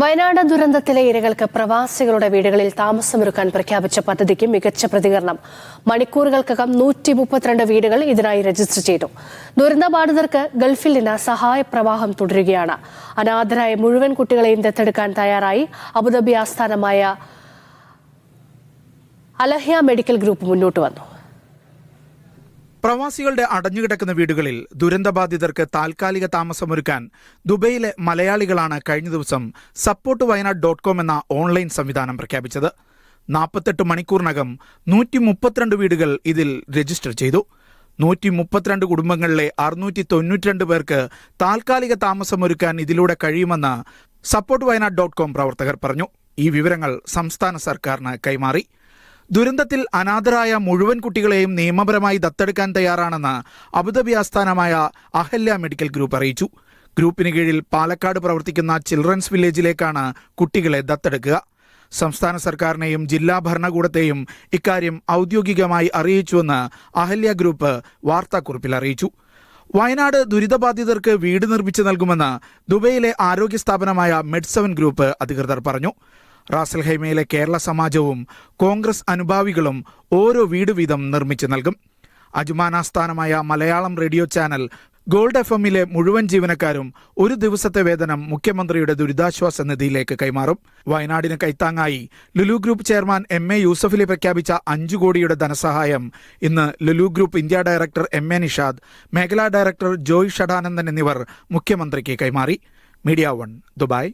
വയനാട് ദുരന്തത്തിലെ ഇരകൾക്ക് പ്രവാസികളുടെ വീടുകളിൽ താമസമൊരുക്കാൻ പ്രഖ്യാപിച്ച പദ്ധതിക്ക് മികച്ച പ്രതികരണം. മണിക്കൂറുകൾക്കകം നൂറ്റി മുപ്പത്തിരണ്ട് വീടുകൾ ഇതിനായി രജിസ്റ്റർ ചെയ്തു. ദുരന്തബാധിതർക്ക് ഗൾഫിൽ നിന്ന് സഹായപ്രവാഹം തുടരുകയാണ്. അനാഥരായ മുഴുവൻ കുട്ടികളെയും ദത്തെടുക്കാൻ തയ്യാറായി അബുദാബി ആസ്ഥാനമായ അലഹ്യ മെഡിക്കൽ ഗ്രൂപ്പ് മുന്നോട്ട് വന്നു. പ്രവാസികളുടെ അടഞ്ഞുകിടക്കുന്ന വീടുകളിൽ ദുരന്തബാധിതർക്ക് താൽക്കാലിക താമസമൊരുക്കാൻ ദുബൈയിലെ മലയാളികളാണ് കഴിഞ്ഞ ദിവസം സപ്പോർട്ട് വയനാട് ഡോട്ട് കോം എന്ന ഓൺലൈൻ സംവിധാനം പ്രഖ്യാപിച്ചത്. നാൽപ്പത്തെട്ട് മണിക്കൂറിനകം നൂറ്റി മുപ്പത്തിരണ്ട് വീടുകൾ ഇതിൽ രജിസ്റ്റർ ചെയ്തു. നൂറ്റി മുപ്പത്തിരണ്ട് കുടുംബങ്ങളിലെ അറുന്നൂറ്റി തൊണ്ണൂറ്റിരണ്ട് പേർക്ക് താൽക്കാലിക താമസമൊരുക്കാൻ ഇതിലൂടെ കഴിയുമെന്ന് സപ്പോർട്ട് വയനാട് ഡോട്ട് കോം പ്രവർത്തകർ പറഞ്ഞു. ഈ വിവരങ്ങൾ സംസ്ഥാന സർക്കാരിന് കൈമാറി. ദുരന്തത്തിൽ അനാഥരായ മുഴുവൻ കുട്ടികളെയും നിയമപരമായി ദത്തെടുക്കാൻ തയ്യാറാണെന്ന് അബുദാബി ആസ്ഥാനമായ അഹല്യ മെഡിക്കൽ ഗ്രൂപ്പ് അറിയിച്ചു. ഗ്രൂപ്പിന് കീഴിൽ പാലക്കാട് പ്രവർത്തിക്കുന്ന ചിൽഡ്രൻസ് വില്ലേജിലേക്കാണ് കുട്ടികളെ ദത്തെടുക്കുക. സംസ്ഥാന സർക്കാരിനെയും ജില്ലാ ഭരണകൂടത്തെയും ഇക്കാര്യം ഔദ്യോഗികമായി അറിയിച്ചുവെന്ന് അഹല്യ ഗ്രൂപ്പ് വാർത്താക്കുറിപ്പിൽ അറിയിച്ചു. വയനാട് ദുരിതബാധിതർക്ക് വീട് നിർമ്മിച്ചു നൽകുമെന്ന് ദുബൈയിലെ ആരോഗ്യ സ്ഥാപനമായ മെഡ്സെവൻ ഗ്രൂപ്പ് അധികൃതർ പറഞ്ഞു. റാസൽഹൈമയിലെ കേരള സമാജവും കോൺഗ്രസ് അനുഭാവികളും ഓരോ വീട് വീതം നിർമ്മിച്ചു നൽകും. അജുമാനാസ്ഥാനമായ Malayalam radio channel gold F എമ്മിലെ മുഴുവൻ ജീവനക്കാരും ഒരു ദിവസത്തെ വേതനം മുഖ്യമന്ത്രിയുടെ ദുരിതാശ്വാസ നിധിയിലേക്ക് കൈമാറും. വയനാടിന് കൈത്താങ്ങായി Lulu group chairman M A യൂസഫിലെ പ്രഖ്യാപിച്ച അഞ്ചു കോടിയുടെ ധനസഹായം ഇന്ന് Lulu group India director M A Nishad മേഖലാ ഡയറക്ടർ ജോയ് ഷഡാനന്ദൻ എന്നിവർ മുഖ്യമന്ത്രിക്ക് കൈമാറി. Media One Dubai.